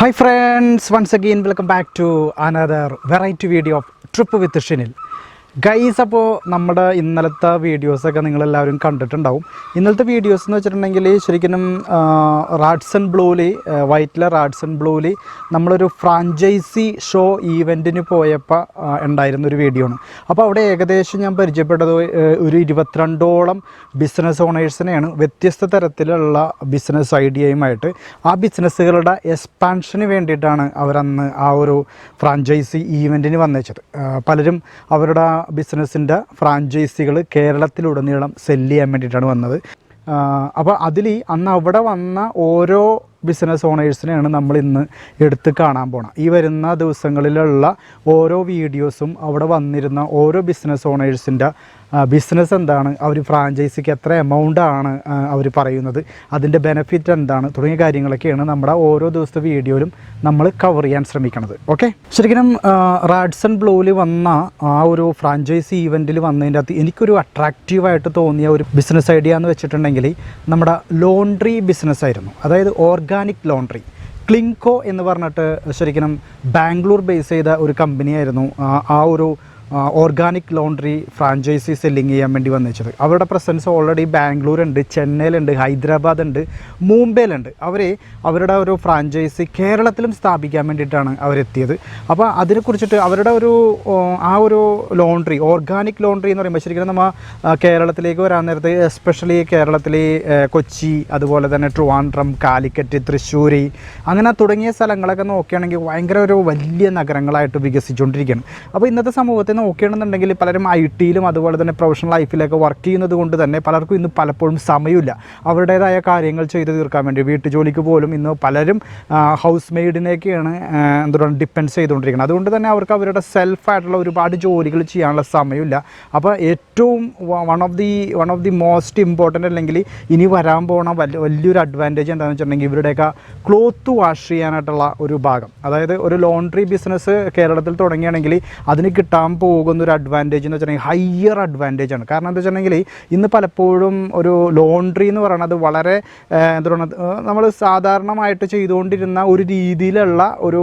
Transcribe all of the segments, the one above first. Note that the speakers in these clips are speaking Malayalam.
Hi friends, once again welcome back to another variety video of Trip with Shinil. Guys അപ്പോൾ നമ്മുടെ ഇന്നലത്തെ വീഡിയോസൊക്കെ നിങ്ങളെല്ലാവരും കണ്ടിട്ടുണ്ടാവും ഇന്നലത്തെ വീഡിയോസ് എന്ന് വെച്ചിട്ടുണ്ടെങ്കിൽ ശരിക്കും റാഡ്സൺ ബ്ലൂലി വൈറ്റിലെ റാഡ്സൺ ബ്ലൂലി നമ്മളൊരു ഫ്രാഞ്ചൈസി ഷോ ഈവെൻറ്റിന് പോയപ്പോൾ ഉണ്ടായിരുന്ന ഒരു വീഡിയോ ആണ് അപ്പോൾ അവിടെ ഏകദേശം ഞാൻ പരിചയപ്പെട്ടത് ഒരു ഇരുപത്തിരണ്ടോളം ബിസിനസ് ഓണേഴ്സിനെയാണ് വ്യത്യസ്ത തരത്തിലുള്ള ബിസിനസ് ഐഡിയയുമായിട്ട് ആ ബിസിനസ്സുകളുടെ എക്സ്പാൻഷന് വേണ്ടിയിട്ടാണ് അവരന്ന് ആ ഒരു ഫ്രാഞ്ചൈസി ഈവെൻറ്റിന് വന്നേച്ചത് പലരും അവരുടെ ബിസിനസ്സിൻ്റെ ഫ്രാഞ്ചൈസികൾ കേരളത്തിലുടനീളം സെല്ല് ചെയ്യാൻ വേണ്ടിയിട്ടാണ് വന്നത് അപ്പോൾ അതിൽ അന്ന് അവിടെ വന്ന ഓരോ ബിസിനസ് ഓണേഴ്സിനെയാണ് നമ്മൾ ഇന്ന് എടുത്ത് കാണാൻ പോണം ഈ വരുന്ന ദിവസങ്ങളിലുള്ള ഓരോ വീഡിയോസും അവിടെ വന്നിരുന്ന ഓരോ ബിസിനസ് ഓണേഴ്സിൻ്റെ ബിസിനസ് എന്താണ് അവർ ഫ്രാഞ്ചൈസിക്ക് എത്ര എമൗണ്ട് ആണ് അവർ പറയുന്നത് അതിൻ്റെ ബെനഫിറ്റ് എന്താണ് തുടങ്ങിയ കാര്യങ്ങളൊക്കെയാണ് നമ്മുടെ ഓരോ ദിവസത്തെ വീഡിയോയിലും നമ്മൾ കവർ ചെയ്യാൻ ശ്രമിക്കുന്നത് ഓക്കെ ശരിക്കും റാഡ്സൺ ബ്ലൂവിൽ വന്ന ആ ഒരു ഫ്രാഞ്ചൈസി ഈവെൻറ്റിൽ വന്നതിൻ്റെ അകത്ത് എനിക്കൊരു അട്രാക്റ്റീവായിട്ട് തോന്നിയ ഒരു ബിസിനസ് ഐഡിയ എന്ന് വെച്ചിട്ടുണ്ടെങ്കിൽ നമ്മുടെ ലോണ്ട്രി ബിസിനസ് ആയിരുന്നു അതായത് ഓർഗാനിക് ലോണ്ട്രി ക്ലിങ്കോ എന്ന് പറഞ്ഞിട്ട് ശരിക്കും ബാംഗ്ലൂർ ബേസ് ചെയ്ത ഒരു കമ്പനിയായിരുന്നു ആ ഒരു ഓർഗാനിക് ലോണ്ടറി ഫ്രാഞ്ചൈസി സെല്ലിങ് ചെയ്യാൻ വേണ്ടി വന്നേച്ചത് അവരുടെ പ്രസൻസ് ഓൾറെഡി ബാംഗ്ലൂർ ഉണ്ട് ചെന്നൈയിലുണ്ട് ഹൈദരാബാദ് ഉണ്ട് മുംബൈയിലുണ്ട് അവർ അവരുടെ ഒരു ഫ്രാഞ്ചൈസി കേരളത്തിലും സ്ഥാപിക്കാൻ വേണ്ടിയിട്ടാണ് അവരെത്തിയത് അപ്പോൾ അതിനെക്കുറിച്ചിട്ട് അവരുടെ ഒരു ആ ഒരു ലോണ്ടറി ഓർഗാനിക് ലോണ്ടറി എന്ന് പറയുമ്പോൾ ശരിക്കും നമ്മൾ കേരളത്തിലേക്ക് വരാൻ നേരത്ത് എസ്പെഷ്യലി കേരളത്തിലെ കൊച്ചി അതുപോലെ തന്നെ ട്രിവാൻഡ്രം കാലിക്കറ്റ് തൃശ്ശൂർ അങ്ങനെ തുടങ്ങിയ സ്ഥലങ്ങളൊക്കെ നോക്കുകയാണെങ്കിൽ ഭയങ്കര ഒരു വലിയ നഗരങ്ങളായിട്ട് വികസിച്ചുകൊണ്ടിരിക്കുകയാണ് അപ്പോൾ ഇന്നത്തെ സമൂഹത്തിൽ നോക്കുകയാണെന്നുണ്ടെങ്കിൽ പലരും ഐ ടിയിലും അതുപോലെ തന്നെ പ്രൊഫഷണൽ ലൈഫിലൊക്കെ വർക്ക് ചെയ്യുന്നത് കൊണ്ട് തന്നെ പലർക്കും ഇന്ന് പലപ്പോഴും സമയമില്ല അവരുടേതായ കാര്യങ്ങൾ ചെയ്ത് തീർക്കാൻ വേണ്ടി വീട്ടുജോലിക്ക് പോലും ഇന്ന് പലരും ഹൗസ് മെയ്ഡിനേക്കെയാണ് എന്തുകൊണ്ട് ഡിപ്പെൻഡ് ചെയ്തുകൊണ്ടിരിക്കുന്നത് അതുകൊണ്ട് തന്നെ അവർക്ക് അവരുടെ സെൽഫായിട്ടുള്ള ഒരുപാട് ജോലികൾ ചെയ്യാനുള്ള സമയമില്ല അപ്പോൾ ഏറ്റവും one of the one of the most important അല്ലെങ്കിൽ ഇനി വരാൻ പോകണ വലിയ വലിയൊരു അഡ്വാൻറ്റേജ് എന്താണെന്ന് വെച്ചിട്ടുണ്ടെങ്കിൽ ഇവരുടെയൊക്കെ ക്ലോത്ത് വാഷ് ചെയ്യാനായിട്ടുള്ള ഒരു ഭാഗം അതായത് ഒരു ലോണ്ട്രി ബിസിനസ് കേരളത്തിൽ തുടങ്ങിയാണെങ്കിൽ അതിന് കിട്ടാൻ പോകുന്ന ഒരു അഡ്വാൻറ്റേജ് എന്ന് വെച്ചിട്ടുണ്ടെങ്കിൽ ഹയ്യർ അഡ്വാൻറ്റേജ് ആണ് കാരണം എന്താ വെച്ചിട്ടുണ്ടെങ്കിൽ ഇന്ന് പലപ്പോഴും ഒരു ലോണ്ട്രി എന്ന് പറയുന്നത് വളരെ എന്താ പറയുക നമ്മൾ സാധാരണമായിട്ട് ചെയ്തുകൊണ്ടിരുന്ന ഒരു രീതിയിലുള്ള ഒരു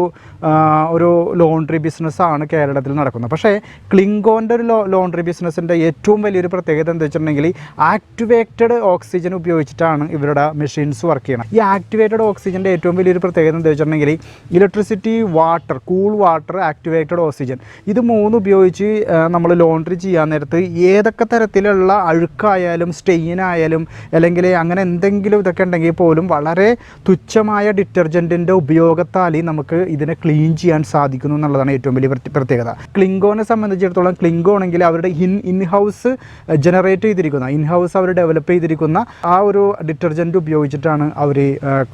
ഒരു ലോണ്ട്രി ബിസിനസ്സാണ് കേരളത്തിൽ നടക്കുന്നത് പക്ഷേ ക്ലിങ്കോൻ്റെ ഒരു ലോ ലോണ്ട്രി ബിസിനസ്സിൻ്റെ ഏറ്റവും വലിയൊരു പ്രത്യേകത എന്താ വെച്ചിട്ടുണ്ടെങ്കിൽ ആക്ടിവേറ്റഡ് ഓക്സിജൻ ഉപയോഗിച്ചിട്ടാണ് ഇവരുടെ മെഷീൻസ് വർക്ക് ചെയ്യുന്നത് ഈ ആക്ടിവേറ്റഡ് ഓക്സിജൻ്റെ ഏറ്റവും വലിയൊരു പ്രത്യേകത എന്താ വെച്ചിട്ടുണ്ടെങ്കിൽ electricity water cool water activated oxygen ഇത് മൂന്ന് ഉപയോഗിച്ച് ഉപയോഗിച്ച് നമ്മൾ ലോണ്ടറി ചെയ്യാൻ നേരത്ത് ഏതൊക്കെ തരത്തിലുള്ള അഴുക്കായാലും സ്റ്റെയിനായാലും അല്ലെങ്കിൽ അങ്ങനെ എന്തെങ്കിലും ഇതൊക്കെ ഉണ്ടെങ്കിൽ പോലും വളരെ തുച്ഛമായ ഡിറ്റർജൻറ്റിൻ്റെ ഉപയോഗത്താൽ നമുക്ക് ഇതിനെ ക്ലീൻ ചെയ്യാൻ സാധിക്കുന്നു എന്നുള്ളതാണ് ഏറ്റവും വലിയ പ്രത്യേകത ക്ലിങ്കോനെ സംബന്ധിച്ചിടത്തോളം ക്ലിങ്കോ ആണെങ്കിൽ അവരുടെ ഇൻ ഇൻ ഹൗസ് ജനറേറ്റ് ചെയ്തിരിക്കുന്ന ഇൻ ഹൗസ് അവർ ഡെവലപ്പ് ചെയ്തിരിക്കുന്ന ആ ഒരു ഡിറ്റർജൻറ്റ് ഉപയോഗിച്ചിട്ടാണ് അവർ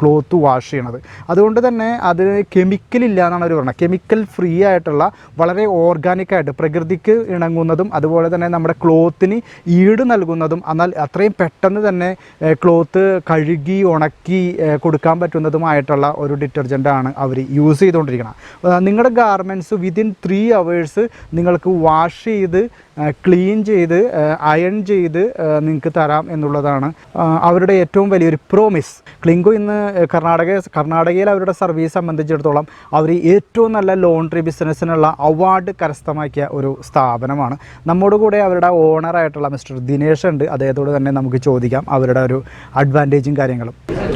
ക്ലോത്ത് വാഷ് ചെയ്യണത് അതുകൊണ്ട് തന്നെ അത് കെമിക്കൽ ഇല്ല എന്നാണ് അവർ പറഞ്ഞത് കെമിക്കൽ ഫ്രീ ആയിട്ടുള്ള വളരെ ഓർഗാനിക് ആയിട്ട് പ്രകൃതിക്ക് ഇണങ്ങുന്നതും അതുപോലെ തന്നെ നമ്മുടെ ക്ലോത്തിന് ഈട് നൽകുന്നതും എന്നാൽ അത്രയും പെട്ടെന്ന് തന്നെ ക്ലോത്ത് കഴുകി ഉണക്കി കൊടുക്കാൻ പറ്റുന്നതുമായിട്ടുള്ള ഒരു ഡിറ്റർജൻ്റാണ് അവർ യൂസ് ചെയ്തുകൊണ്ടിരിക്കുന്നത് നിങ്ങളുടെ ഗാർമെൻറ്റ്സ് വിതിൻ ത്രീ അവേഴ്സ് നിങ്ങൾക്ക് വാഷ് ചെയ്ത് ക്ലീൻ ചെയ്ത് അയൺ ചെയ്ത് നിങ്ങൾക്ക് തരാം എന്നുള്ളതാണ് അവരുടെ ഏറ്റവും വലിയൊരു പ്രോമിസ് ക്ലിങ്കോ ഇന്ന് കർണാടക കർണാടകയിൽ അവരുടെ സർവീസ് സംബന്ധിച്ചിടത്തോളം അവർ ഏറ്റവും നല്ല ലോണ്ടറി ബിസിനസ്സിനുള്ള അവാർഡ് കരസ്ഥമാക്കിയ ഒരു സ്ഥാപനമാണ് നമ്മോട് കൂടെ അവരുടെ ഓണറായിട്ടുള്ള മിസ്റ്റർ ദിനേഷ് ഉണ്ട് അദ്ദേഹത്തോട് തന്നെ നമുക്ക് ചോദിക്കാം അവരുടെ ഒരു അഡ്വാൻറ്റേജും കാര്യങ്ങളും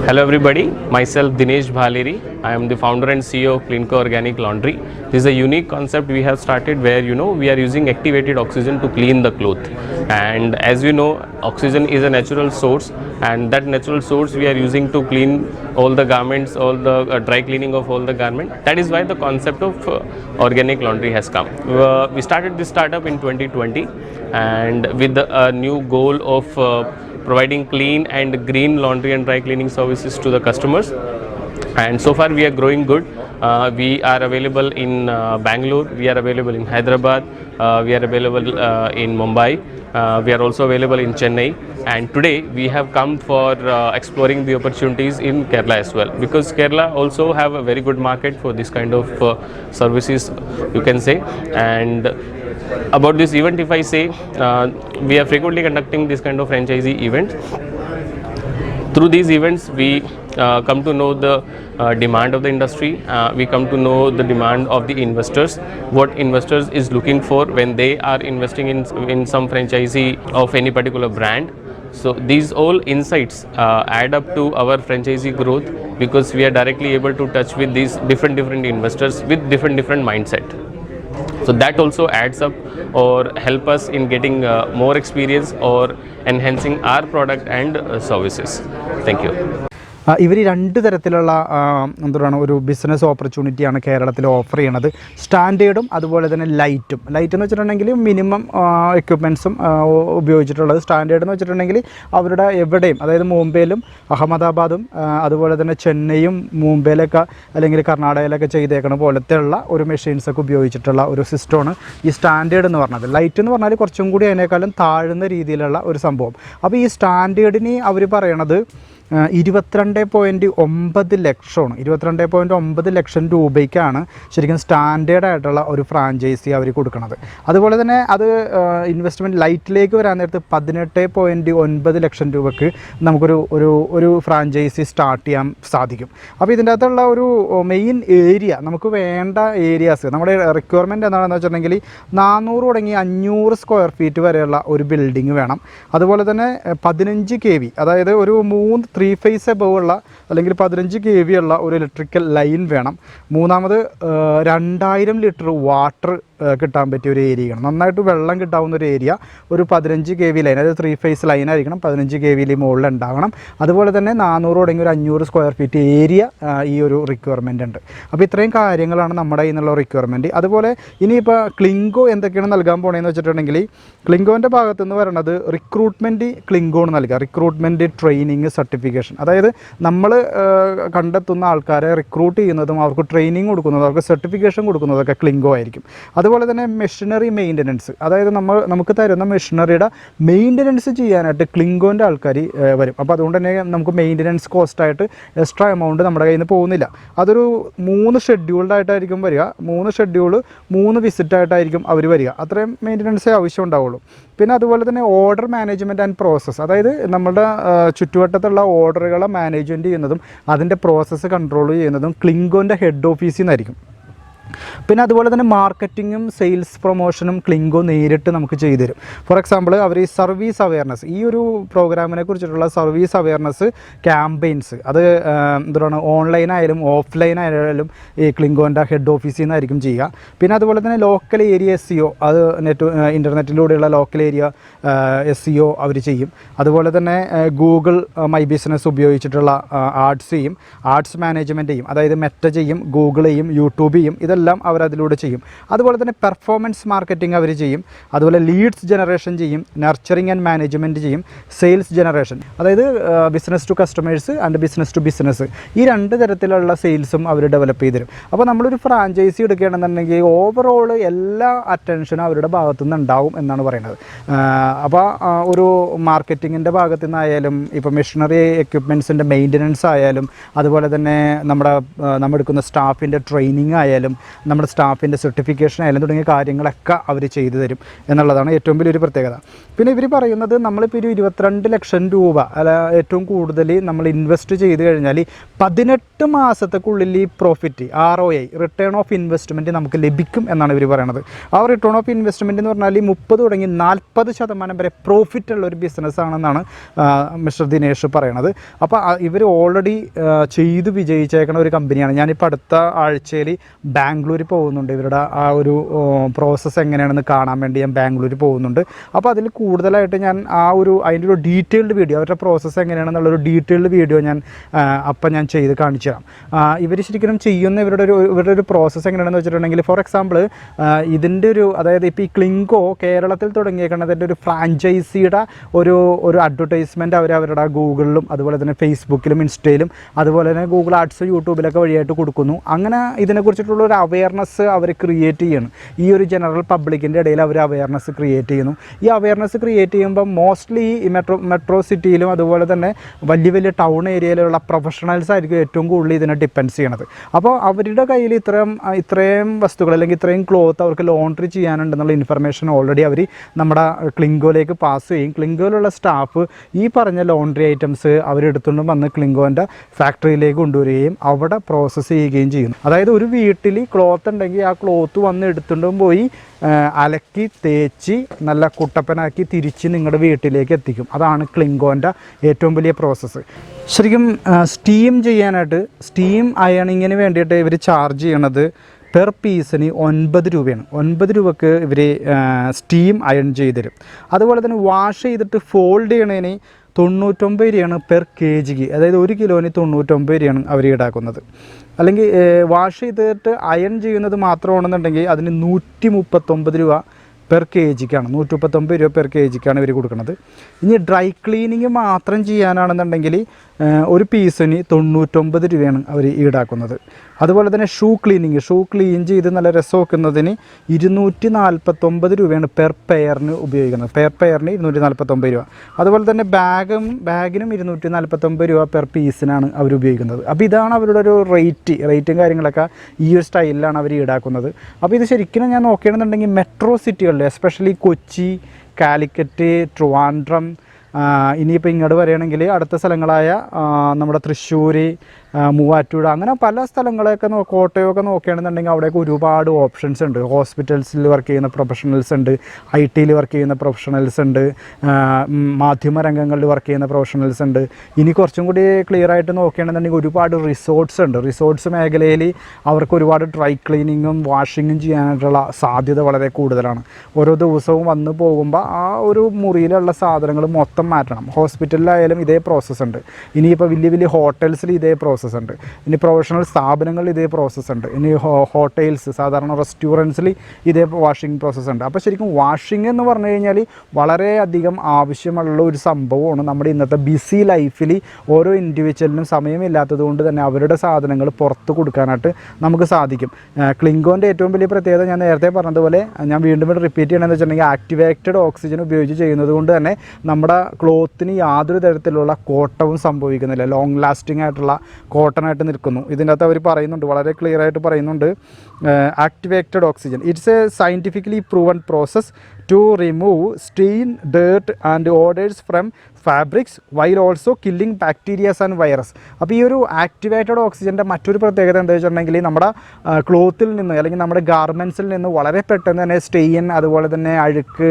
hello everybody myself Dinesh Bhaleri I am the founder and CEO Clinco organic laundry this a unique concept we have started where you know we are using activated oxygen oxygen to clean the cloth and as you know oxygen is a natural source and that natural source we are using to clean all the garments all the uh, dry cleaning of all the garment that is why the concept of uh, organic laundry has come uh, we started this startup in 2020 and with a uh, new goal of uh, providing clean and green laundry and dry cleaning services to the customers and so far we are growing good uh, we are available in uh, Bangalore, we are available in Hyderabad, uh, we are available uh, in Mumbai, uh, we are also available in Chennai and today we have come for uh, exploring the opportunities in Kerala as well because Kerala also have a very good market for this kind of uh, services you can say and about this event if I say uh, we are frequently conducting this kind of franchisee events through these events we uh, come to know the uh, demand of the industry uh, we come to know the demand of the investors what investors is looking for when they are investing in in some franchisee of any particular brand so these all insights uh, add up to our franchisee growth because we are directly able to touch with these different different investors with different different mindset so that also adds up or help us in getting uh, more experience or enhancing our product and uh, services. Thank you. ഇവർ രണ്ട് തരത്തിലുള്ള എന്താ പറയുക ഒരു ബിസിനസ് ഓപ്പർച്യൂണിറ്റിയാണ് കേരളത്തിൽ ഓഫർ ചെയ്യണത് സ്റ്റാൻഡേർഡും അതുപോലെ തന്നെ ലൈറ്റും ലൈറ്റ് എന്ന് വെച്ചിട്ടുണ്ടെങ്കിൽ മിനിമം എക്യുപ്മെൻസും ഉപയോഗിച്ചിട്ടുള്ളത് സ്റ്റാൻഡേർഡ് എന്ന് വെച്ചിട്ടുണ്ടെങ്കിൽ അവരുടെ എവിടെയും അതായത് മുംബൈയിലും അഹമ്മദാബാദും അതുപോലെ തന്നെ ചെന്നൈയും മുംബൈയിലൊക്കെ അല്ലെങ്കിൽ കർണാടകയിലൊക്കെ ചെയ്തേക്കണ പോലത്തെയുള്ള ഒരു മെഷീൻസൊക്കെ ഉപയോഗിച്ചിട്ടുള്ള ഒരു സിസ്റ്റമാണ് ഈ സ്റ്റാൻഡേർഡ് എന്ന് പറഞ്ഞത് ലൈറ്റ് എന്ന് പറഞ്ഞാൽ കുറച്ചും കൂടി അതിനേക്കാളും താഴ്ന്ന രീതിയിലുള്ള ഒരു സംഭവം അപ്പോൾ ഈ സ്റ്റാൻഡേർഡിന് അവർ പറയണത് ഇരുപത്തിരണ്ട് പോയിൻ്റ് ഒമ്പത് ലക്ഷമാണ് ഇരുപത്തിരണ്ട് പോയിൻ്റ് ഒമ്പത് ലക്ഷം രൂപയ്ക്കാണ് ശരിക്കും സ്റ്റാൻഡേർഡ് ആയിട്ടുള്ള ഒരു ഫ്രാഞ്ചൈസി അവർ കൊടുക്കുന്നത് അതുപോലെ തന്നെ അത് ഇൻവെസ്റ്റ്മെൻറ്റ് ലൈറ്റിലേക്ക് വരാൻ നേരത്ത് പതിനെട്ട് പോയിൻറ്റ് ഒൻപത് ലക്ഷം രൂപയ്ക്ക് നമുക്കൊരു ഒരു ഒരു ഫ്രാഞ്ചൈസി സ്റ്റാർട്ട് ചെയ്യാൻ സാധിക്കും അപ്പോൾ ഇതിൻ്റെ അകത്തുള്ള ഒരു മെയിൻ ഏരിയ നമുക്ക് വേണ്ട ഏരിയാസ് നമ്മുടെ റിക്വയർമെൻറ്റ് എന്താണെന്ന് വെച്ചിട്ടുണ്ടെങ്കിൽ നാനൂറ് തുടങ്ങി അഞ്ഞൂറ് സ്ക്വയർ ഫീറ്റ് വരെയുള്ള ഒരു ബിൽഡിംഗ് വേണം അതുപോലെ തന്നെ പതിനഞ്ച് കെ വി അതായത് ഒരു മൂന്ന് ത്രീ ഫേസ് എബവ് ഉള്ള അല്ലെങ്കിൽ പതിനഞ്ച് കെ വി ഉള്ള ഒരു ഇലക്ട്രിക്കൽ ലൈൻ വേണം മൂന്നാമത് രണ്ടായിരം ലിറ്റർ വാട്ടർ കിട്ടാൻ പറ്റിയ ഒരു ഏരിയയാണ് നന്നായിട്ട് വെള്ളം കിട്ടാവുന്ന ഒരു ഏരിയ ഒരു പതിനഞ്ച് കെ വി ലൈൻ അതായത് ത്രീ ഫേസ് ലൈൻ ആയിരിക്കണം പതിനഞ്ച് കെ വിയിൽ മുകളിൽ ഉണ്ടാകണം അതുപോലെ തന്നെ നാനൂറ് തുടങ്ങി ഒരു അഞ്ഞൂറ് സ്ക്വയർ ഫീറ്റ് ഏരിയ ഈ ഒരു റിക്വയർമെൻ്റ് ഉണ്ട് അപ്പോൾ ഇത്രയും കാര്യങ്ങളാണ് നമ്മുടെ കയ്യിലുള്ള റിക്വയർമെൻറ്റ് അതുപോലെ ഇനിയിപ്പോൾ ക്ലിങ്കോ എന്തൊക്കെയാണ് നൽകാൻ പോണേന്ന് വെച്ചിട്ടുണ്ടെങ്കിൽ ക്ലിങ്കോൻ്റെ ഭാഗത്തു നിന്ന് പറയുന്നത് റിക്രൂട്ട്മെൻറ്റ് ക്ലിങ്കോണ് നൽകുക റിക്രൂട്ട്മെൻറ്റ് ട്രെയിനിങ് സർട്ടിഫിക്കേഷൻ അതായത് നമ്മൾ കണ്ടെത്തുന്ന ആൾക്കാരെ റിക്രൂട്ട് ചെയ്യുന്നതും അവർക്ക് ട്രെയിനിങ് കൊടുക്കുന്നതും അവർക്ക് സർട്ടിഫിക്കേഷൻ കൊടുക്കുന്നതൊക്കെ ക്ലിങ്കോ ആയിരിക്കും അത് അതുപോലെ തന്നെ മെഷീനറി മെയിൻ്റനൻസ് അതായത് നമ്മൾ നമുക്ക് തരുന്ന മെഷീനറിയുടെ മെയിൻ്റനൻസ് ചെയ്യാനായിട്ട് ക്ലിങ്കോൻ്റെ ആൾക്കാർ വരും അപ്പോൾ അതുകൊണ്ട് തന്നെ നമുക്ക് മെയിൻ്റനൻസ് കോസ്റ്റായിട്ട് എക്സ്ട്രാ എമൗണ്ട് നമ്മുടെ കയ്യിൽ നിന്ന് പോകുന്നില്ല അതൊരു മൂന്ന് ഷെഡ്യൂൾഡായിട്ടായിരിക്കും വരിക മൂന്ന് ഷെഡ്യൂൾ മൂന്ന് വിസിറ്റായിട്ടായിരിക്കും അവർ വരിക അത്രയും മെയിൻ്റനൻസേ ആവശ്യം ഉണ്ടാവുള്ളൂ പിന്നെ അതുപോലെ തന്നെ ഓർഡർ മാനേജ്മെൻറ്റ് ആൻഡ് പ്രോസസ്സ് അതായത് നമ്മുടെ ചുറ്റുവട്ടത്തുള്ള ഓർഡറുകളെ മാനേജ്മെൻറ്റ് ചെയ്യുന്നതും അതിൻ്റെ പ്രോസസ്സ് കൺട്രോൾ ചെയ്യുന്നതും ക്ലിങ്കോൻ്റെ ഹെഡ് ഓഫീസിൽ നിന്നായിരിക്കും പിന്നെ അതുപോലെ തന്നെ മാർക്കറ്റിങ്ങും സെയിൽസ് പ്രൊമോഷനും ക്ലിങ്കോ നേരിട്ട് നമുക്ക് ചെയ്തു തരും ഫോർ എക്സാമ്പിൾ അവർ ഈ സർവീസ് അവയർനെസ് ഈ ഒരു പ്രോഗ്രാമിനെ കുറിച്ചിട്ടുള്ള സർവീസ് അവയർനെസ് ക്യാമ്പയിൻസ് അത് എന്താണ് ഓൺലൈനായാലും ഓഫ്ലൈൻ ആയാലും ഈ ക്ലിങ്കോൻ്റെ ഹെഡ് ഓഫീസിൽ നിന്നായിരിക്കും ചെയ്യുക പിന്നെ അതുപോലെ തന്നെ ലോക്കൽ ഏരിയ എസ് സിഒ അത് നെറ്റ് ഇൻ്റർനെറ്റിലൂടെയുള്ള ലോക്കൽ ഏരിയ എസ് സിഒ അവർ ചെയ്യും അതുപോലെ തന്നെ ഗൂഗിൾ മൈ ബിസിനസ് ഉപയോഗിച്ചിട്ടുള്ള ആർട്സ് ചെയ്യും ആർട്സ് മാനേജ്മെൻറ്റ് ചെയ്യും അതായത് മെറ്റ ചെയ്യും ഗൂഗിൾ ചെയ്യും യൂട്യൂബ് ചെയ്യും ഇതെല്ലാം എല്ലാം അവർ അതിലൂടെ ചെയ്യും അതുപോലെ തന്നെ പെർഫോമൻസ് മാർക്കറ്റിംഗ് അവർ ചെയ്യും അതുപോലെ ലീഡ്സ് ജനറേഷൻ ചെയ്യും നർച്ചറിങ് ആൻഡ് മാനേജ്മെൻറ്റ് ചെയ്യും സെയിൽസ് ജനറേഷൻ അതായത് business to customers and business to business ഈ രണ്ട് തരത്തിലുള്ള സെയിൽസും അവർ ഡെവലപ്പ് തരും അപ്പോൾ നമ്മളൊരു ഫ്രാഞ്ചൈസി എടുക്കുകയാണെന്നുണ്ടെങ്കിൽ ഓവറോൾ എല്ലാ അറ്റൻഷനും അവരുടെ ഭാഗത്തു നിന്ന് ഉണ്ടാവും എന്നാണ് പറയുന്നത് അപ്പോൾ ഒരു മാർക്കറ്റിങ്ങിൻ്റെ ഭാഗത്ത് നിന്നായാലും ഇപ്പോൾ മെഷീനറി എക്യുപ്മെൻസിൻ്റെ മെയിൻ്റനൻസ് ആയാലും അതുപോലെ തന്നെ നമ്മുടെ നമ്മൾ എടുക്കുന്ന സ്റ്റാഫിൻ്റെ ട്രെയിനിങ് ആയാലും നമ്മുടെ സ്റ്റാഫിൻ്റെ സർട്ടിഫിക്കേഷൻ അതിലും തുടങ്ങിയ കാര്യങ്ങളൊക്കെ അവർ ചെയ്തു തരും എന്നുള്ളതാണ് ഏറ്റവും വലിയൊരു പ്രത്യേകത പിന്നെ ഇവർ പറയുന്നത് നമ്മളിപ്പോൾ ഒരു ഇരുപത്തിരണ്ട് ലക്ഷം രൂപ അല്ല ഏറ്റവും കൂടുതൽ നമ്മൾ ഇൻവെസ്റ്റ് ചെയ്ത് കഴിഞ്ഞാൽ പതിനെട്ട് മാസത്തേക്കുള്ളിൽ ഈ profit R O I return of investment നമുക്ക് ലഭിക്കും എന്നാണ് ഇവർ പറയുന്നത് ആ റിട്ടേൺ ഓഫ് ഇൻവെസ്റ്റ്മെൻറ്റ് എന്ന് പറഞ്ഞാൽ മുപ്പത് തുടങ്ങി നാൽപ്പത് ശതമാനം വരെ പ്രോഫിറ്റ് ഉള്ള ഒരു ബിസിനസ് ആണെന്നാണ് മിസ്റ്റർ ദിനേഷ് പറയണത് അപ്പോൾ ഇവർ ഓൾറെഡി ചെയ്ത് വിജയിച്ചേക്കുന്ന ഒരു കമ്പനിയാണ് ഞാനിപ്പോൾ അടുത്ത ആഴ്ചയിൽ ബാങ്ക് ബാംഗ്ലൂർ പോകുന്നുണ്ട് ഇവരുടെ ആ ഒരു പ്രോസസ്സ് എങ്ങനെയാണെന്ന് കാണാൻ വേണ്ടി ഞാൻ ബാംഗ്ലൂർ പോകുന്നുണ്ട് അപ്പോൾ അതിൽ കൂടുതലായിട്ട് ഞാൻ ആ ഒരു അതിൻ്റെ ഒരു ഡീറ്റെയിൽഡ് വീഡിയോ അവരുടെ പ്രോസസ്സ് എങ്ങനെയാണെന്നുള്ളൊരു ഡീറ്റെയിൽഡ് വീഡിയോ ഞാൻ അപ്പം ഞാൻ ചെയ്ത് കാണിച്ചു തരാം ഇവർ ശരിക്കും ചെയ്യുന്ന ഇവരുടെ ഒരു ഇവരുടെ ഒരു പ്രോസസ്സ് എങ്ങനെയാണെന്ന് വെച്ചിട്ടുണ്ടെങ്കിൽ ഫോർ എക്സാമ്പിൾ ഇതിൻ്റെ ഒരു അതായത് ഇപ്പോൾ ഈ ക്ലിങ്കോ കേരളത്തിൽ തുടങ്ങിയേക്കുന്നതിൻ്റെ ഒരു ഫ്രാഞ്ചൈസിയുടെ ഒരു ഒരു അഡ്വർടൈസ്മെൻറ്റ് അവർ അവരുടെ ഗൂഗിളിലും അതുപോലെ തന്നെ ഫേസ്ബുക്കിലും ഇൻസ്റ്റയിലും അതുപോലെ തന്നെ ഗൂഗിൾ ആർട്സ് യൂട്യൂബിലൊക്കെ വഴിയായിട്ട് കൊടുക്കുന്നു അങ്ങനെ ഇതിനെക്കുറിച്ചിട്ടുള്ള ഒരു അവ അവയർനെസ് അവർ ക്രിയേറ്റ് ചെയ്യണം ഈ ഒരു ജനറൽ പബ്ലിക്കിൻ്റെ ഇടയിൽ അവർ അവയർനെസ് ക്രിയേറ്റ് ചെയ്യുന്നു ഈ അവയർനെസ് ക്രിയേറ്റ് ചെയ്യുമ്പോൾ മോസ്റ്റ്ലി ഈ മെട്രോ മെട്രോ സിറ്റിയിലും അതുപോലെ തന്നെ വലിയ വലിയ ടൗൺ ഏരിയയിലുള്ള പ്രൊഫഷണൽസ് ആയിരിക്കും ഏറ്റവും കൂടുതൽ ഇതിനെ ഡിപ്പെൻഡ് ചെയ്യണത് അപ്പോൾ അവരുടെ കയ്യിൽ ഇത്രയും ഇത്രയും വസ്തുക്കൾ അല്ലെങ്കിൽ ഇത്രയും ക്ലോത്ത് അവർക്ക് ലോണ്ടറി ചെയ്യാനുണ്ടെന്നുള്ള ഇൻഫർമേഷൻ ഓൾറെഡി അവർ നമ്മുടെ ക്ലിങ്കോയിലേക്ക് പാസ് ചെയ്യും ക്ലിങ്കോയിലുള്ള സ്റ്റാഫ് ഈ പറഞ്ഞ ലോണ്ടറി ഐറ്റംസ് അവരെടുത്തുകൊണ്ട് വന്ന് ക്ലിങ്കോൻ്റെ ഫാക്ടറിയിലേക്ക് കൊണ്ടുവരികയും അവിടെ പ്രോസസ്സ് ചെയ്യുകയും ചെയ്യുന്നു അതായത് ഒരു വീട്ടിൽ ക്ലോ ക്ലോത്ത് ഉണ്ടെങ്കിൽ ആ ക്ലോത്ത് വന്ന് എടുത്തുകൊണ്ടും പോയി അലക്കി തേച്ച് നല്ല കുട്ടപ്പനാക്കി തിരിച്ച് നിങ്ങളുടെ വീട്ടിലേക്ക് എത്തിക്കും അതാണ് ക്ലിങ്കോൻ്റെ ഏറ്റവും വലിയ പ്രോസസ്സ് ശരിക്കും സ്റ്റീം ചെയ്യാനായിട്ട് സ്റ്റീം അയണിങ്ങിന് വേണ്ടിയിട്ട് ഇവർ ചാർജ് ചെയ്യണത് പെർ പീസിന് ഒൻപത് രൂപയാണ് ഒൻപത് രൂപക്ക് ഇവർ സ്റ്റീം അയൺ ചെയ്ത് തരും അതുപോലെ തന്നെ വാഷ് ചെയ്തിട്ട് ഫോൾഡ് ചെയ്യണതിന് തൊണ്ണൂറ്റൊമ്പത് രൂപയാണ് പെർ കെ ജിക്ക് അതായത് ഒരു കിലോന് തൊണ്ണൂറ്റൊമ്പത് രൂപയാണ് അവർ ഈടാക്കുന്നത് അല്ലെങ്കിൽ വാഷ് ചെയ്തിട്ട് അയൺ ചെയ്യുന്നത് മാത്രമാണെന്നുണ്ടെങ്കിൽ അതിന് നൂറ്റി മുപ്പത്തൊമ്പത് രൂപ പെർ കെ ജിക്കാണ് നൂറ്റി മുപ്പത്തൊമ്പത് രൂപ പെർ കെ ജിക്കാണ് ഇവർ കൊടുക്കുന്നത് ഇനി ഡ്രൈ ക്ലീനിങ് മാത്രം ചെയ്യാനാണെന്നുണ്ടെങ്കിൽ ഒരു പീസിന് തൊണ്ണൂറ്റൊമ്പത് രൂപയാണ് അവർ ഈടാക്കുന്നത് അതുപോലെ തന്നെ ഷൂ ക്ലീനിങ് ഷൂ ക്ലീൻ ചെയ്ത് നല്ല വെക്കുന്നതിന് ഇരുന്നൂറ്റി നാൽപ്പത്തൊമ്പത് രൂപയാണ് പെർ പെയറിന് ഉപയോഗിക്കുന്നത് പെർ പെയറിന് ഇരുന്നൂറ്റി നാൽപ്പത്തൊമ്പത് രൂപ അതുപോലെ തന്നെ ബാഗും ബാഗിനും ഇരുന്നൂറ്റി നാൽപ്പത്തൊമ്പത് രൂപ പെർ പീസിനാണ് അവർ ഉപയോഗിക്കുന്നത് അപ്പോൾ ഇതാണ് അവരുടെ ഒരു റേറ്റ് റേറ്റും കാര്യങ്ങളൊക്കെ ഈ ഒരു സ്റ്റൈലിലാണ് അവർ ഈടാക്കുന്നത് അപ്പോൾ ഇത് ശരിക്കും ഞാൻ നോക്കുകയാണെന്നുണ്ടെങ്കിൽ മെട്രോ സിറ്റികൾ സ്ഥലങ്ങളിൽ എസ്പെഷ്യലി കൊച്ചി കാലിക്കറ്റ് ട്രിവാൻഡ്രം ഇനിയിപ്പോൾ ഇങ്ങോട്ട് വരികയാണെങ്കിൽ അടുത്ത സ്ഥലങ്ങളായ നമ്മുടെ തൃശ്ശൂർ മൂവാറ്റുപുഴ അങ്ങനെ പല സ്ഥലങ്ങളെയൊക്കെ കോട്ടയമൊക്കെ നോക്കുകയാണെന്നുണ്ടെങ്കിൽ അവിടെയൊക്കെ ഒരുപാട് ഓപ്ഷൻസ് ഉണ്ട് ഹോസ്പിറ്റൽസിൽ വർക്ക് ചെയ്യുന്ന പ്രൊഫഷണൽസ് ഉണ്ട് ഐ ടിയിൽ വർക്ക് ചെയ്യുന്ന പ്രൊഫഷണൽസ് ഉണ്ട് മാധ്യമ രംഗങ്ങളിൽ വർക്ക് ചെയ്യുന്ന പ്രൊഫഷണൽസ് ഉണ്ട് ഇനി കുറച്ചും കൂടി ക്ലിയർ ആയിട്ട് നോക്കുകയാണെന്നുണ്ടെങ്കിൽ ഒരുപാട് റിസോർട്ട്സ് ഉണ്ട് റിസോർട്ട്സ് മേഖലയിൽ അവർക്ക് ഒരുപാട് ഡ്രൈ ക്ലീനിങ്ങും വാഷിങ്ങും ചെയ്യാനായിട്ടുള്ള സാധ്യത വളരെ കൂടുതലാണ് ഓരോ ദിവസവും വന്ന് പോകുമ്പോൾ ആ ഒരു മുറിയിലുള്ള സാധനങ്ങൾ മൊത്തം മൊത്തം മാറ്റണം ഹോസ്പിറ്റലിലായാലും ഇതേ പ്രോസസ്സ് ഉണ്ട് ഇനിയിപ്പോൾ വലിയ വലിയ ഹോട്ടൽസിൽ ഇതേ പ്രോസസ്സ് ഉണ്ട് ഇനി പ്രൊഫഷണൽ സ്ഥാപനങ്ങളിൽ ഇതേ പ്രോസസ്സ് ഉണ്ട് ഇനി ഹോട്ടൽസ് സാധാരണ റെസ്റ്റോറൻറ്റ്സിൽ ഇതേ വാഷിംഗ് പ്രോസസ്സ് ഉണ്ട് അപ്പോൾ ശരിക്കും വാഷിംഗ് എന്ന് പറഞ്ഞു കഴിഞ്ഞാൽ വളരെയധികം ആവശ്യമുള്ള ഒരു സംഭവമാണ് നമ്മുടെ ഇന്നത്തെ ബിസി ലൈഫിൽ ഓരോ ഇൻഡിവിജ്വലിനും സമയമില്ലാത്തത് കൊണ്ട് തന്നെ അവരുടെ സാധനങ്ങൾ പുറത്ത് കൊടുക്കാനായിട്ട് നമുക്ക് സാധിക്കും ക്ലിങ്കോൻ്റെ ഏറ്റവും വലിയ പ്രത്യേകത ഞാൻ നേരത്തെ പറഞ്ഞതുപോലെ ഞാൻ വീണ്ടും വീണ്ടും റിപ്പീറ്റ് ചെയ്യണമെന്ന് വെച്ചിട്ടുണ്ടെങ്കിൽ ആക്ടിവേറ്റഡ് ഓക്സിജൻ ഉപയോഗിച്ച് ചെയ്യുന്നത് കൊണ്ട് തന്നെ നമ്മുടെ ക്ലോത്തിന് യാതൊരു തരത്തിലുള്ള കോട്ടവും സംഭവിക്കുന്നില്ല ലോങ് ലാസ്റ്റിംഗ് ആയിട്ടുള്ള കോട്ടനായിട്ട് നിൽക്കുന്നു ഇതിൻ്റെ അകത്ത് അവർ പറയുന്നുണ്ട് വളരെ ക്ലിയർ ആയിട്ട് പറയുന്നുണ്ട് activated oxygen it's a scientifically proven process to remove stain dirt and odours from fabrics while also killing bacterias and virus അപ്പോൾ ഈ ഒരു ആക്ടിവേറ്റഡ് ഓക്സിജൻ്റെ മറ്റൊരു പ്രത്യേകത എന്താ വെച്ചിട്ടുണ്ടെങ്കിൽ നമ്മുടെ ക്ലോത്തിൽ നിന്ന് അല്ലെങ്കിൽ നമ്മുടെ ഗാർമെൻസിൽ നിന്ന് വളരെ പെട്ടെന്ന് തന്നെ സ്റ്റെയിൻ അതുപോലെ തന്നെ അഴുക്ക്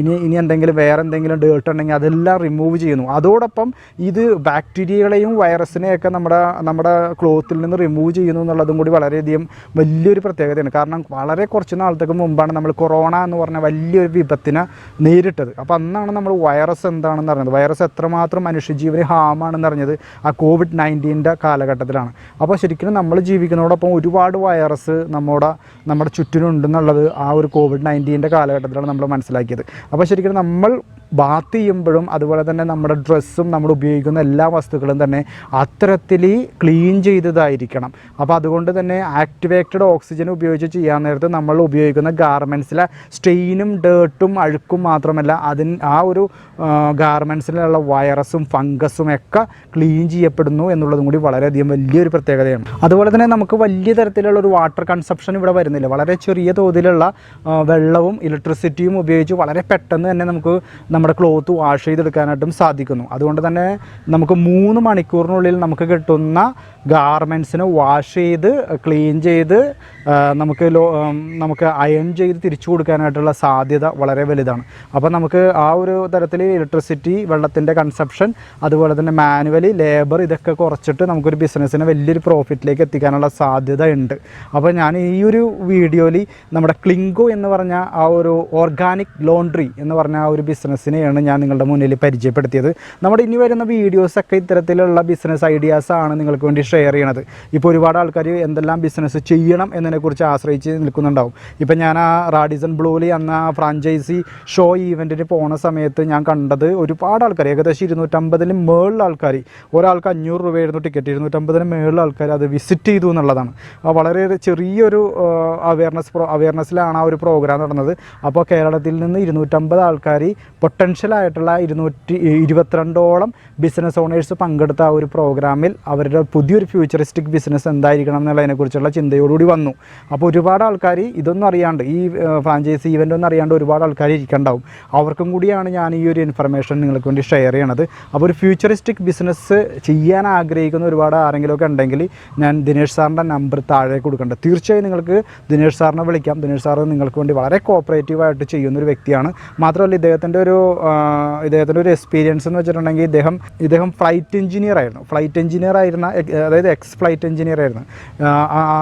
ഇനി ഇനി എന്തെങ്കിലും വേറെ എന്തെങ്കിലും ഡേർട്ട് ഉണ്ടെങ്കിൽ അതെല്ലാം റിമൂവ് ചെയ്യുന്നു അതോടൊപ്പം ഇത് ബാക്ടീരിയകളെയും വൈറസിനെയൊക്കെ നമ്മുടെ നമ്മുടെ ക്ലോത്തിൽ നിന്ന് റിമൂവ് ചെയ്യുന്നു എന്നുള്ളതും കൂടി വളരെയധികം വലിയൊരു പ്രത്യേകതയാണ് കാരണം വളരെ കുറച്ച് നാളത്തേക്ക് മുമ്പാണ് നമ്മൾ കൊറോണ എന്ന് പറഞ്ഞ വലിയൊരു വിപത്തിനെ നേരിട്ടത് അപ്പോൾ അന്നാണ് നമ്മൾ വൈറസ് എന്താണെന്ന് പറയുന്നത് വൈറസ് എത്രമാത്രം മനുഷ്യജീവന് ഹാമാണെന്നറിഞ്ഞത് ആ കോവിഡ് നയൻറ്റീൻ്റെ കാലഘട്ടത്തിലാണ് അപ്പോൾ ശരിക്കും നമ്മൾ ജീവിക്കുന്നതോടൊപ്പം ഒരുപാട് വൈറസ് നമ്മുടെ നമ്മുടെ ചുറ്റിനുണ്ടെന്നുള്ളത് ആ ഒരു കോവിഡ് നയൻറ്റീൻ്റെ കാലഘട്ടത്തിലാണ് നമ്മൾ മനസ്സിലാക്കിയത് അപ്പോൾ ശരിക്കും നമ്മൾ ബാത്ത് ചെയ്യുമ്പോഴും അതുപോലെ തന്നെ നമ്മുടെ ഡ്രസ്സും നമ്മൾ ഉപയോഗിക്കുന്ന എല്ലാ വസ്തുക്കളും തന്നെ അത്തരത്തിൽ ക്ലീൻ ചെയ്തതായിരിക്കണം അപ്പോൾ അതുകൊണ്ട് തന്നെ ആക്ടിവേറ്റഡ് ഓക്സിജൻ ഉപയോഗിച്ച് ചെയ്യാൻ നേരത്ത് നമ്മൾ ഉപയോഗിക്കുന്ന ഗാർമെൻസിലെ സ്റ്റെയിനും ഡേർട്ടും അഴുക്കും മാത്രമല്ല അതിന് ആ ഒരു ഗാർമെൻസിലുള്ള വൈറസും ഫംഗസും ഒക്കെ ക്ലീൻ ചെയ്യപ്പെടുന്നു എന്നുള്ളതും കൂടി വളരെയധികം വലിയൊരു പ്രത്യേകതയാണ് അതുപോലെ തന്നെ നമുക്ക് വലിയ തരത്തിലുള്ള ഒരു വാട്ടർ കൺസപ്ഷൻ ഇവിടെ വരുന്നില്ല വളരെ ചെറിയ തോതിലുള്ള വെള്ളവും ഇലക്ട്രിസിറ്റിയും ഉപയോഗിച്ച് വളരെ പെട്ടെന്ന് തന്നെ നമുക്ക് നമ്മുടെ ക്ലോത്ത് വാഷ് ചെയ്തെടുക്കാനായിട്ടും സാധിക്കുന്നു അതുകൊണ്ട് തന്നെ നമുക്ക് മൂന്ന് മണിക്കൂറിനുള്ളിൽ നമുക്ക് കിട്ടുന്ന ഗാർമെൻസിന് വാഷ് ചെയ്ത് ക്ലീൻ ചെയ്ത് നമുക്ക് ലോ നമുക്ക് അയൺ ചെയ്ത് തിരിച്ചു കൊടുക്കാനായിട്ടുള്ള സാധ്യത വളരെ വലുതാണ് അപ്പോൾ നമുക്ക് ആ ഒരു തരത്തിൽ ഇലക്ട്രിസിറ്റി വെള്ളത്തിൻ്റെ കൺസപ്ഷൻ അതുപോലെ തന്നെ മാനുവലി ലേബർ ഇതൊക്കെ കുറച്ചിട്ട് നമുക്കൊരു ബിസിനസ്സിന് വലിയൊരു പ്രോഫിറ്റിലേക്ക് എത്തിക്കാനുള്ള സാധ്യത ഉണ്ട് അപ്പോൾ ഞാൻ ഈ ഒരു വീഡിയോയിൽ നമ്മുടെ ക്ലിങ്കോ എന്ന് പറഞ്ഞ ആ ഒരു ഓർഗാനിക് ലോണ്ട്രി എന്ന് പറഞ്ഞ ആ ഒരു ബിസിനസ്സിന് ബിസിനസ്സിനെയാണ് ഞാൻ നിങ്ങളുടെ മുന്നിൽ പരിചയപ്പെടുത്തിയത് നമ്മുടെ ഇനി വരുന്ന വീഡിയോസൊക്കെ ഇത്തരത്തിലുള്ള ബിസിനസ് ഐഡിയാസാണ് നിങ്ങൾക്ക് വേണ്ടി ഷെയർ ചെയ്യണത് ഇപ്പോൾ ഒരുപാട് ആൾക്കാർ എന്തെല്ലാം ബിസിനസ് ചെയ്യണം എന്നതിനെക്കുറിച്ച് ആശ്രയിച്ച് നിൽക്കുന്നുണ്ടാവും ഇപ്പം ഞാൻ ആ റാഡിസൺ ബ്ലൂലി എന്ന ഫ്രാഞ്ചൈസി ഷോ ഈവൻറ്റിന് പോണ സമയത്ത് ഞാൻ കണ്ടത് ഒരുപാട് ആൾക്കാർ ഏകദേശം ഇരുന്നൂറ്റമ്പതിന് മേളിൽ ആൾക്കാർ ഒരാൾക്ക് അഞ്ഞൂറ് രൂപയായിരുന്നു ടിക്കറ്റ് ഇരുന്നൂറ്റമ്പതിന് മേളിൽ ആൾക്കാർ അത് വിസിറ്റ് ചെയ്തു എന്നുള്ളതാണ് വളരെ ചെറിയൊരു അവയർനെസ് അവയർനെസ്സിലാണ് ആ ഒരു പ്രോഗ്രാം നടന്നത് അപ്പോൾ കേരളത്തിൽ നിന്ന് ഇരുന്നൂറ്റമ്പത് ആൾക്കാർ ഇപ്പോൾ പൊട്ടൻഷ്യലായിട്ടുള്ള ഇരുന്നൂറ്റി ഇരുപത്തിരണ്ടോളം ബിസിനസ് ഓണേഴ്സ് പങ്കെടുത്ത ആ ഒരു പ്രോഗ്രാമിൽ അവരുടെ പുതിയൊരു ഫ്യൂച്ചറിസ്റ്റിക് ബിസിനസ് എന്തായിരിക്കണം എന്നുള്ളതിനെക്കുറിച്ചുള്ള ചിന്തയോടുകൂടി വന്നു അപ്പോൾ ഒരുപാട് ആൾക്കാർ ഇതൊന്നും അറിയാണ്ട് ഈ ഫ്രാഞ്ചൈസി ഇവൻ്റ് ഒന്നും അറിയാണ്ട് ഒരുപാട് ആൾക്കാർ ഇരിക്കണ്ടാവും അവർക്കും കൂടിയാണ് ഞാൻ ഈ ഒരു ഇൻഫർമേഷൻ നിങ്ങൾക്ക് വേണ്ടി ഷെയർ ചെയ്യണത് അപ്പോൾ ഒരു ഫ്യൂച്ചറിസ്റ്റിക് ബിസിനസ് ചെയ്യാൻ ആഗ്രഹിക്കുന്ന ഒരുപാട് ആരെങ്കിലുമൊക്കെ ഉണ്ടെങ്കിൽ ഞാൻ ദിനേഷ് സാറിൻ്റെ നമ്പർ താഴെ കൊടുക്കേണ്ടത് തീർച്ചയായും നിങ്ങൾക്ക് ദിനേഷ് സാറിനെ വിളിക്കാം ദിനേഷ് സാറ് നിങ്ങൾക്ക് വേണ്ടി വളരെ കോപ്പറേറ്റീവായിട്ട് ചെയ്യുന്നൊരു വ്യക്തിയാണ് മാത്രമല്ല ഇദ്ദേഹത്തിൻ്റെ ഒരു ഇദ്ദേഹത്തിൻ്റെ ഒരു എക്സ്പീരിയൻസ് എന്ന് വെച്ചിട്ടുണ്ടെങ്കിൽ ഇദ്ദേഹം ഇദ്ദേഹം ഫ്ലൈറ്റ് എഞ്ചിനീയർ ആയിരുന്നു ഫ്ലൈറ്റ് എഞ്ചിനീയർ ആയിരുന്ന അതായത് എക്സ് ഫ്ലൈറ്റ് എഞ്ചിനീയർ ആയിരുന്നു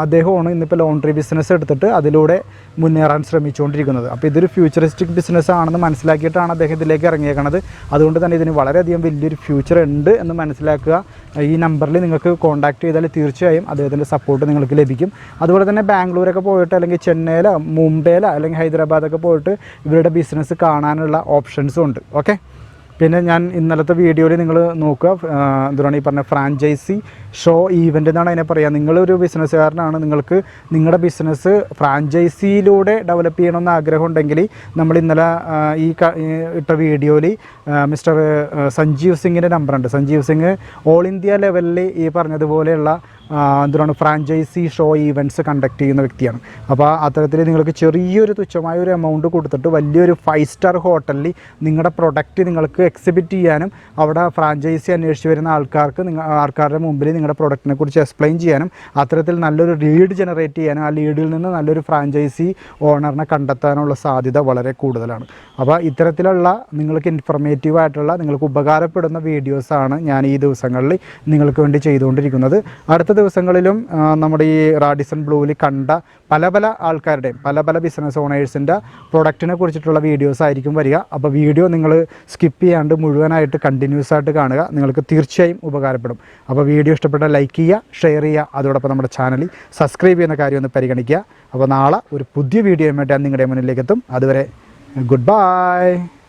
അദ്ദേഹമാണ് ഇന്നിപ്പോൾ ലോണ്ടറി ബിസിനസ് എടുത്തിട്ട് അതിലൂടെ മുന്നേറാൻ ശ്രമിച്ചുകൊണ്ടിരിക്കുന്നത് അപ്പോൾ ഇതൊരു ഫ്യൂച്ചറിസ്റ്റിക് ബിസിനസ് ആണെന്ന് മനസ്സിലാക്കിയിട്ടാണ് അദ്ദേഹം ഇതിലേക്ക് ഇറങ്ങിയേക്കുന്നത് അതുകൊണ്ട് തന്നെ ഇതിന് വളരെയധികം വലിയൊരു ഫ്യൂച്ചർ ഉണ്ട് എന്ന് മനസ്സിലാക്കുക ഈ നമ്പറിൽ നിങ്ങൾക്ക് കോൺടാക്റ്റ് ചെയ്താൽ തീർച്ചയായും അദ്ദേഹത്തിൻ്റെ സപ്പോർട്ട് നിങ്ങൾക്ക് ലഭിക്കും അതുപോലെ തന്നെ ബാംഗ്ലൂരൊക്കെ പോയിട്ട് അല്ലെങ്കിൽ ചെന്നൈയിലോ മുംബൈയിലോ അല്ലെങ്കിൽ ഹൈദരാബാദൊക്കെ പോയിട്ട് ഇവരുടെ ബിസിനസ് കാണാനുള്ള ഓപ്ഷൻസ് ഓപ്ഷൻസും ഉണ്ട് ഓക്കെ പിന്നെ ഞാൻ ഇന്നലത്തെ വീഡിയോയിൽ നിങ്ങൾ നോക്കുക എന്തുവാണ് ഈ പറഞ്ഞ ഫ്രാഞ്ചൈസി ഷോ ഈവൻ്റ് എന്നാണ് അതിനെ പറയുക നിങ്ങളൊരു ബിസിനസ്സുകാരനാണ് നിങ്ങൾക്ക് നിങ്ങളുടെ ബിസിനസ് ഫ്രാഞ്ചൈസിയിലൂടെ ഡെവലപ്പ് ചെയ്യണമെന്ന് ആഗ്രഹം ഉണ്ടെങ്കിൽ നമ്മൾ ഇന്നലെ ഈ ഇട്ട വീഡിയോയിൽ മിസ്റ്റർ സഞ്ജീവ് സിംഗിൻ്റെ നമ്പറുണ്ട് സഞ്ജീവ് സിംഗ് ഓൾ ഇന്ത്യ ലെവലിൽ ഈ പറഞ്ഞതുപോലെയുള്ള എന്താണ് ഫ്രാഞ്ചൈസി ഷോ ഈവൻറ്റ്സ് കണ്ടക്ട് ചെയ്യുന്ന വ്യക്തിയാണ് അപ്പോൾ അത്തരത്തിൽ നിങ്ങൾക്ക് ചെറിയൊരു തുച്ഛമായ ഒരു എമൗണ്ട് കൊടുത്തിട്ട് വലിയൊരു ഫൈവ് സ്റ്റാർ ഹോട്ടലിൽ നിങ്ങളുടെ പ്രൊഡക്റ്റ് നിങ്ങൾക്ക് എക്സിബിറ്റ് ചെയ്യാനും അവിടെ ഫ്രാഞ്ചൈസി അന്വേഷിച്ച് വരുന്ന ആൾക്കാർക്ക് നിങ്ങൾ ആൾക്കാരുടെ മുമ്പിൽ നിങ്ങളുടെ പ്രൊഡക്റ്റിനെ കുറിച്ച് എക്സ്പ്ലെയിൻ ചെയ്യാനും അത്തരത്തിൽ നല്ലൊരു ലീഡ് ജനറേറ്റ് ചെയ്യാനും ആ ലീഡിൽ നിന്ന് നല്ലൊരു ഫ്രാഞ്ചൈസി ഓണറിനെ കണ്ടെത്താനുള്ള സാധ്യത വളരെ കൂടുതലാണ് അപ്പോൾ ഇത്തരത്തിലുള്ള നിങ്ങൾക്ക് ഇൻഫർമേറ്റീവ് ആയിട്ടുള്ള നിങ്ങൾക്ക് ഉപകാരപ്പെടുന്ന വീഡിയോസാണ് ഞാൻ ഈ ദിവസങ്ങളിൽ നിങ്ങൾക്ക് വേണ്ടി ചെയ്തുകൊണ്ടിരിക്കുന്നത് അടുത്ത ദിവസങ്ങളിലും നമ്മുടെ ഈ റാഡിസൺ ബ്ലൂവിൽ കണ്ട പല പല ആൾക്കാരുടെയും പല പല ബിസിനസ് ഓണേഴ്സിൻ്റെ പ്രൊഡക്റ്റിനെ കുറിച്ചിട്ടുള്ള വീഡിയോസ് ആയിരിക്കും വരിക അപ്പോൾ വീഡിയോ നിങ്ങൾ സ്കിപ്പ് ചെയ്യാണ്ട് മുഴുവനായിട്ട് കണ്ടിന്യൂസ് ആയിട്ട് കാണുക നിങ്ങൾക്ക് തീർച്ചയായും ഉപകാരപ്പെടും അപ്പോൾ വീഡിയോ ഇഷ്ടപ്പെട്ട ലൈക്ക് ചെയ്യുക ഷെയർ ചെയ്യുക അതോടൊപ്പം നമ്മുടെ ചാനലിൽ സബ്സ്ക്രൈബ് ചെയ്യുന്ന കാര്യം ഒന്ന് പരിഗണിക്കുക അപ്പോൾ നാളെ ഒരു പുതിയ വേണ്ടി ഞാൻ നിങ്ങളുടെ മുന്നിലേക്ക് എത്തും അതുവരെ ഗുഡ് ബൈ